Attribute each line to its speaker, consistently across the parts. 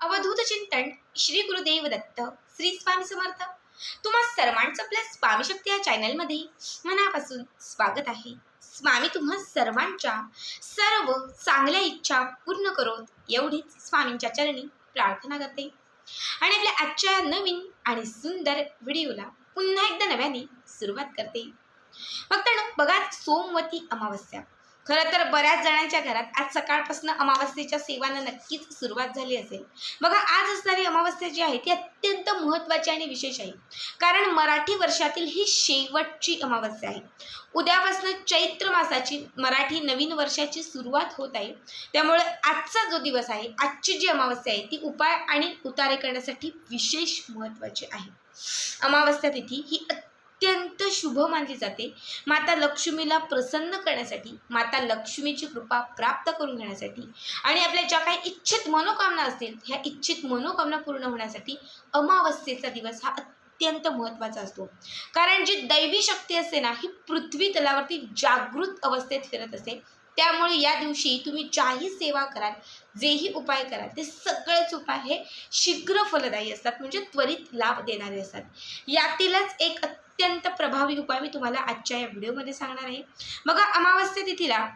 Speaker 1: अवधूत चिंतन श्री गुरुदेव दत्त श्री स्वामी समर्थ. तुम्हा सर्वांचं आपल्या स्वामी शक्ती या चॅनलमध्ये मनापासून स्वागत आहे. स्वामी तुम्हा सर्वांच्या सर्व चांगल्या इच्छा पूर्ण करोत एवढीच स्वामींच्या चरणी प्रार्थना करते. आणि आपल्या आजच्या नवीन आणि सुंदर व्हिडिओला पुन्हा एकदा नव्याने सुरुवात करते. फक्त बघा सोमवती अमावस्या. खरं तर बऱ्याच जणांच्या घरात आज सकाळपासून अमावस्येच्या सेवांना नक्कीच सुरुवात झाली असेल. बघा आज असणारी अमावस्या जी आहे ती अत्यंत महत्त्वाची आणि विशेष आहे. कारण मराठी वर्षातील ही शेवटची अमावस्या आहे. उद्यापासून चैत्र मासाची मराठी नवीन वर्षाची सुरुवात होत आहे. त्यामुळे आजचा जो दिवस आहे आजची जी अमावस्या आहे ती उपाय आणि उतारे करण्यासाठी विशेष महत्त्वाची आहे. अमावस्या तिथी ही अत्यंत शुभ मानली जाते. माता लक्ष्मीला प्रसन्न करण्यासाठी माता लक्ष्मीची कृपा प्राप्त करून घेण्यासाठी आणि आपल्या ज्या काही इच्छित मनोकामना असतील ह्या इच्छित मनोकामना पूर्ण होण्यासाठी अमावस्येचा दिवस हा अत्यंत महत्त्वाचा असतो. कारण जी दैवी शक्ती असते ना ही पृथ्वी तलावरती जागृत अवस्थेत फिरत असते. त्यामुळे या दिवशी तुम्ही ज्याही सेवा कराल जेही उपाय कराल ते सगळेच उपाय हे शीघ्र फलदायी असतात म्हणजे त्वरित लाभ देणारे असतात. यातीलच एक अत्यंत प्रभावी उपाय मी तुम्हाला आजच्या या व्हिडिओमध्ये सांगणार आहे. बघा अमावस्या तिथीला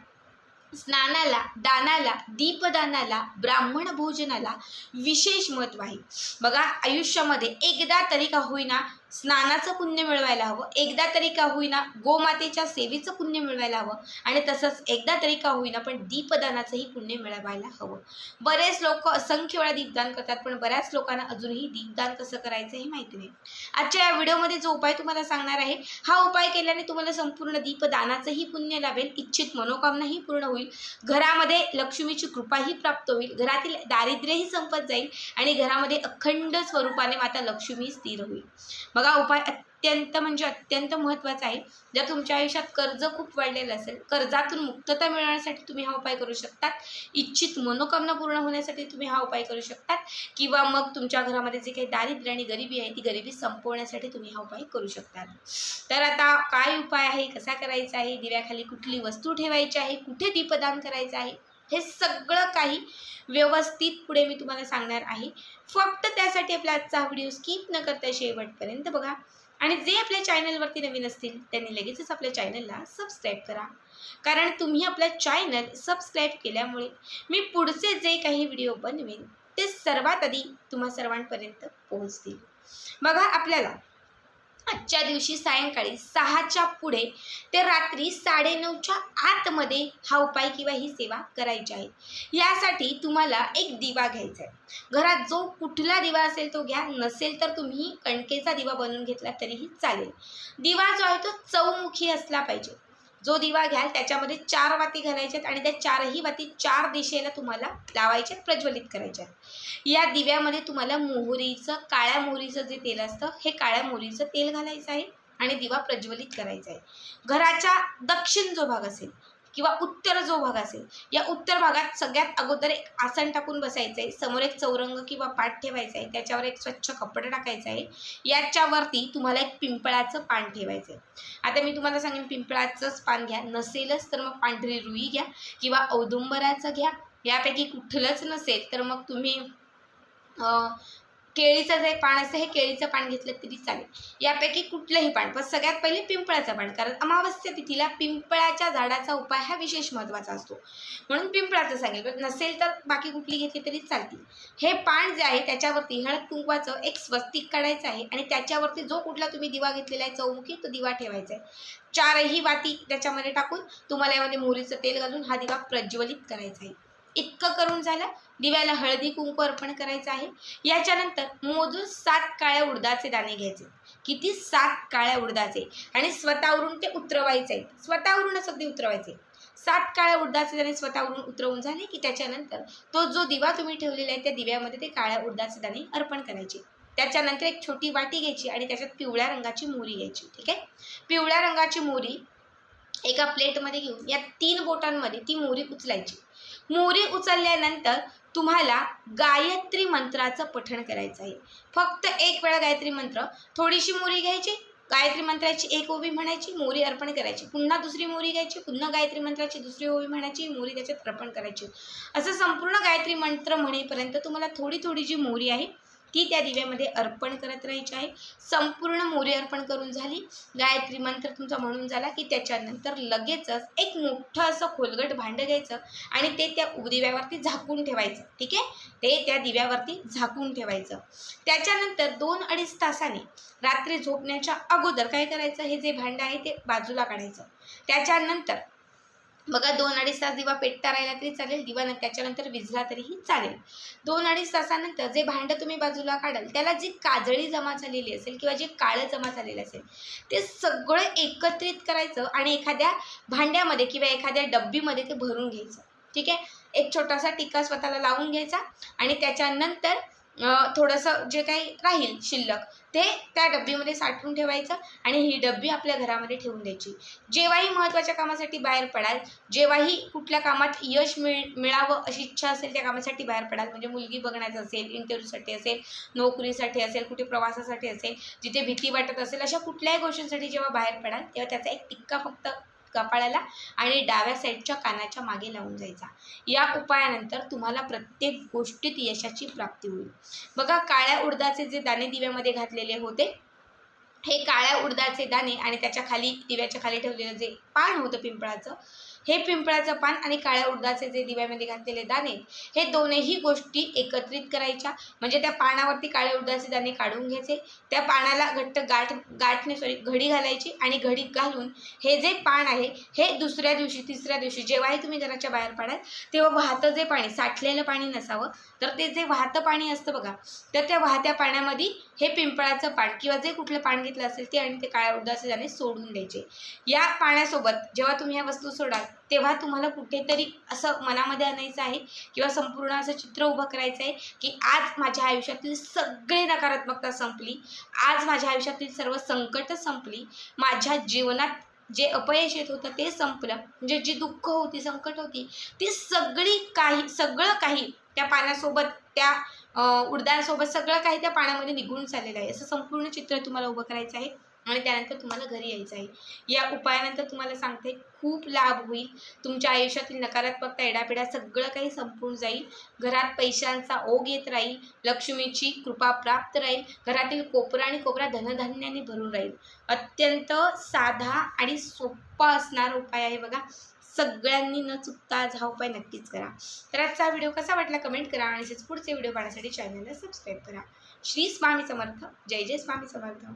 Speaker 1: स्नानाला दानाला दीपदानाला ब्राह्मण भोजनाला विशेष महत्त्व आहे. बघा आयुष्यामध्ये एकदा तरी का होईना स्नानाचं पुण्य मिळवायला हवं. एकदा तरी का होईना गोमातेच्या सेवेचं पुण्य मिळवायला हवं. आणि तसंच एकदा तरी का होईना पण दीपदानाचंही पुण्य मिळवायला हवं. बरेच लोक असंख्य वेळा दीपदान करतात पण बऱ्याच लोकांना अजूनही दीपदान कसं करायचं हे माहिती नाही. आजच्या या व्हिडिओमध्ये जो उपाय तुम्हाला सांगणार आहे हा उपाय केल्याने तुम्हाला संपूर्ण दीपदानाचंही पुण्य लाभेल. इच्छित मनोकामनाही पूर्ण होईल. घरामध्ये लक्ष्मीची कृपाही प्राप्त होईल. घरातील दारिद्र्यही संपत जाईल आणि घरामध्ये अखंड स्वरूपाने माता लक्ष्मी स्थिर होईल. बघा उपाय अत्यंत म्हणजे अत्यंत महत्त्वाचा आहे. जर तुमच्या आयुष्यात कर्ज खूप वाढलेलं असेल कर्जातून मुक्तता मिळवण्यासाठी तुम्ही हा उपाय करू शकतात. इच्छित मनोकामना पूर्ण होण्यासाठी तुम्ही हा उपाय करू शकतात. किंवा मग तुमच्या घरामध्ये जे काही दारिद्र्य आणि गरिबी आहे ती गरिबी संपवण्यासाठी तुम्ही हा उपाय करू शकतात. तर आता काय उपाय आहे कसा करायचा आहे दिव्याखाली कुठली वस्तू ठेवायची आहे कुठे दीपदान करायचं आहे? हे सगळं काही व्यवस्थित पुढे मी तुम्हाला सांगणार आहे. फक्त त्यासाठी आपला आजचा हा व्हिडिओ स्किप न करता शेवटपर्यंत बघा. आणि जे आपल्या चॅनलवरती नवीन असतील त्यांनी लगेचच आपल्या चॅनलला सबस्क्राईब करा. कारण तुम्ही आपला चॅनल सबस्क्राईब केल्यामुळे मी पुढचे जे काही व्हिडिओ बनवेन ते सर्वात आधी तुम्हा सर्वांपर्यंत पोहोचतील. बघा आपल्याला आजच्या दिवशी सायंकाळी सहाच्या पुढे ते रात्री साडेनऊच्या आतमध्ये हा उपाय किंवा ही सेवा करायची आहे. यासाठी तुम्हाला एक दिवा घ्यायचा आहे. घरात जो कुठला दिवा असेल तो घ्या. नसेल तर तुम्ही कणकेचा दिवा बनवून घेतला तरीही चालेल. दिवा जो आहे तो चौमुखी असला पाहिजे. जो दिवा घ्याल त्याच्यामध्ये चार वाती घालायच्यात आणि त्या चारही वाती चार दिशेला तुम्हाला लावायच्यात प्रज्वलित करायच्यात या दिव्यामध्ये तुम्हाला मोहरीचं काळ्या मोहरीचं जे तेल असतं हे काळ्या मोहरीचं तेल घालायचं आहे आणि दिवा प्रज्वलित करायचा आहे. घराच्या दक्षिण जो भाग असेल किंवा उत्तर जो भाग असेल या उत्तर भागात सगळ्यात अगोदर एक आसन टाकून बसायचं आहे. समोर एक चौरंग किंवा पाठ ठेवायचा आहे. त्याच्यावर एक स्वच्छ कपडे टाकायचं आहे. याच्यावरती तुम्हाला एक पिंपळाचं पान ठेवायचं आहे. आता मी तुम्हाला सांगेन पिंपळाचंच पान घ्या. नसेलच तर मग पांढरी रुई घ्या किंवा औदुंबराचं घ्या. यापैकी कुठलंच नसेल तर मग तुम्ही केळीचं जे पान असतं हे केळीचं पान घेतलं तरी चालेल. यापैकी कुठलंही पान पण सगळ्यात पहिले पिंपळाचं पान कारण अमावस्या तिथीला पिंपळाच्या झाडाचा उपाय हा विशेष महत्त्वाचा असतो. म्हणून पिंपळाचं सांगेल पण नसेल तर बाकी कुठली घेतली तरी चालतील. हे पान जे आहे त्याच्यावरती हळद कुंकवाचं एक स्वस्तिक काढायचं आहे आणि त्याच्यावरती जो कुठला तुम्ही दिवा घेतलेला आहे चौमुखी तो दिवा ठेवायचा आहे. चारही वाती त्याच्यामध्ये टाकून तुम्हाला यामध्ये मोहरीचं तेल घालून हा दिवा प्रज्वलित करायचा आहे. इतकं करून झालं. दिव्याला हळदी कुंकू अर्पण करायचं आहे. याच्यानंतर मोजून सात काळ्या उडदाचे दाणे घ्यायचे. किती सात काळ्या उडदाचे? आणि स्वतःवरून ते उतरवायचे आहेत. स्वतःवरूनच अगदी उतरवायचे. सात काळ्या उडदाचे दाणे स्वतःवरून उतरवून झाले की त्याच्यानंतर तो जो दिवा तुम्ही ठेवलेला आहे त्या दिव्यामध्ये ते काळ्या उडदाचे दाणे अर्पण करायचे. त्याच्यानंतर एक छोटी वाटी घ्यायची आणि त्याच्यात पिवळ्या रंगाची मोरी घ्यायची. ठीक आहे? पिवळ्या रंगाची मोरी एका प्लेटमध्ये घेऊन या तीन बोटांमध्ये ती मोरी उचलायची. मोरी उचलल्यानंतर तुम्हाला गायत्री मंत्राचं पठण करायचं आहे. फक्त एक वेळा गायत्री मंत्र. थोडीशी मोरी घ्यायची गायत्री मंत्राची एक ओवी म्हणायची मोरी अर्पण करायची. पुन्हा दुसरी मोरी घ्यायची पुन्हा गायत्री मंत्राची दुसरी ओवी म्हणायची मोरी त्याच्यात अर्पण करायची. असं संपूर्ण गायत्री मंत्र म्हणेपर्यंत तुम्हाला थोडी थोडी जी मोरी आहे ती त्या दिव्यामध्ये अर्पण करत राहायची आहे. संपूर्ण मोरी अर्पण करून झाली. गायत्री मंत्र तुमचा म्हणून झाला की त्याच्यानंतर लगेचच एक मोठं असं खोलगट भांडं घ्यायचं आणि ते त्या दिव्यावरती झाकून ठेवायचं. ठीक आहे? ते त्या दिव्यावरती झाकून ठेवायचं. त्याच्यानंतर दोन अडीच तासाने रात्री झोपण्याच्या अगोदर काय करायचं? हे जे भांडं आहे ते बाजूला काढायचं. त्याच्यानंतर बघा दोन अडीच तास दिवा पेटता राहिला तरी चालेल दिवा न त्याच्यानंतर विझला तरीही चालेल. दोन अडीच तासानंतर जे भांडं तुम्ही बाजूला काढाल त्याला जी काजळी जमा झालेली असेल किंवा जे काळं जमा झालेलं असेल ते सगळं एकत्रित करायचं आणि एखाद्या भांड्यामध्ये किंवा एखाद्या डब्बीमध्ये ते भरून घ्यायचं. ठीक आहे? एक छोटासा टिक्का स्वतःला लावून घ्यायचा आणि त्याच्यानंतर थोडंसं जे काही राहील शिल्लक ते त्या डब्बीमध्ये साठवून ठेवायचं आणि ही डब्बी आपल्या घरामध्ये ठेवून द्यायची. जेव्हाही महत्त्वाच्या कामासाठी बाहेर पडाल जेव्हाही कुठल्या कामात यश मिळ मिळावं अशी इच्छा असेल त्या कामासाठी बाहेर पडाल. म्हणजे मुलगी बघण्याचं असेल इंटरव्ह्यूसाठी असेल नोकरीसाठी असेल कुठे प्रवासासाठी असेल जिथे भीती वाटत असेल अशा कुठल्याही गोष्टींसाठी जेव्हा बाहेर पडाल तेव्हा त्याचा एक टिक्का फक्त कपाळाला आणि डाव्या साईडच्या कानाच्या मागे लावून जायचा. या उपायानंतर तुम्हाला प्रत्येक गोष्टीत यशाची प्राप्ती होईल. बघा काळ्या उडदाचे जे दाणे दिव्यामध्ये घातलेले होते हे काळ्या उडदाचे दाणे आणि त्याच्याखाली दिव्याच्या खाली ठेवलेलं जे पान होतं पिंपळाचं हे पिंपळाचं पान आणि काळ्या उडदाचे जे दिव्यामध्ये घातलेले दाणे हे दोनही गोष्टी एकत्रित करायच्या. म्हणजे त्या पानावरती काळ्या उडदाचे दाणे काढून घ्यायचे. त्या पानाला घट्ट गाठ गाठने सॉरी घडी घालायची आणि घडी घालून हे जे पान आहे हे दुसऱ्या दिवशी तिसऱ्या दिवशी जेव्हाही तुम्ही घराच्या बाहेर पडाल तेव्हा वाहतं जे पाणी साठलेलं पाणी नसावं. तर ते जे वाहतं पाणी असतं बघा तर त्या वाहत्या पाण्यामध्ये हे पिंपळाचं पान किंवा जे कुठलं पान घेतलं असेल ते आणि ते काळ्या उडदाचे दाणे सोडून द्यायचे. या पाण्यासोबत जेव्हा तुम्ही ह्या वस्तू सोडाल तेव्हा तुम्हाला कुठेतरी असं मनामध्ये आणायचं आहे किंवा संपूर्ण असं चित्र उभं करायचं आहे की आज माझ्या आयुष्यातील सगळी नकारात्मकता संपली आज माझ्या आयुष्यातील सर्व संकट संपली माझ्या जीवनात जे अपयश येत होतं ते संपलं. म्हणजे जी दुःख होती संकट होती ती सगळी काही सगळं काही त्या पाण्यासोबत त्या उडदाण्यासोबत सगळं काही त्या पाण्यामध्ये निघून चाललेलं आहे. असं संपूर्ण चित्र तुम्हाला उभं करायचं आहे. आणि त्यानंतर तुम्हाला घरी यायचं आहे. या उपायानंतर तुम्हाला सांगते खूप लाभ होईल. तुमच्या आयुष्यातील नकारात्मकता एडापिडा सगळं काही संपून जाईल. घरात पैशांचा ओघ येत राहील. लक्ष्मीची कृपा प्राप्त राहील. घरातील कोपरा आणि कोपरा धनधान्याने भरून राहील. अत्यंत साधा आणि सोपा असणारा उपाय आहे बघा. सगळ्यांनी न चुकता आज हा उपाय नक्कीच करा. तर आजचा व्हिडिओ कसा वाटला कमेंट करा आणि पुढचे व्हिडिओ पाहण्यासाठी चॅनलला सबस्क्राईब करा. श्री स्वामी समर्थ. जय जय स्वामी समर्थ.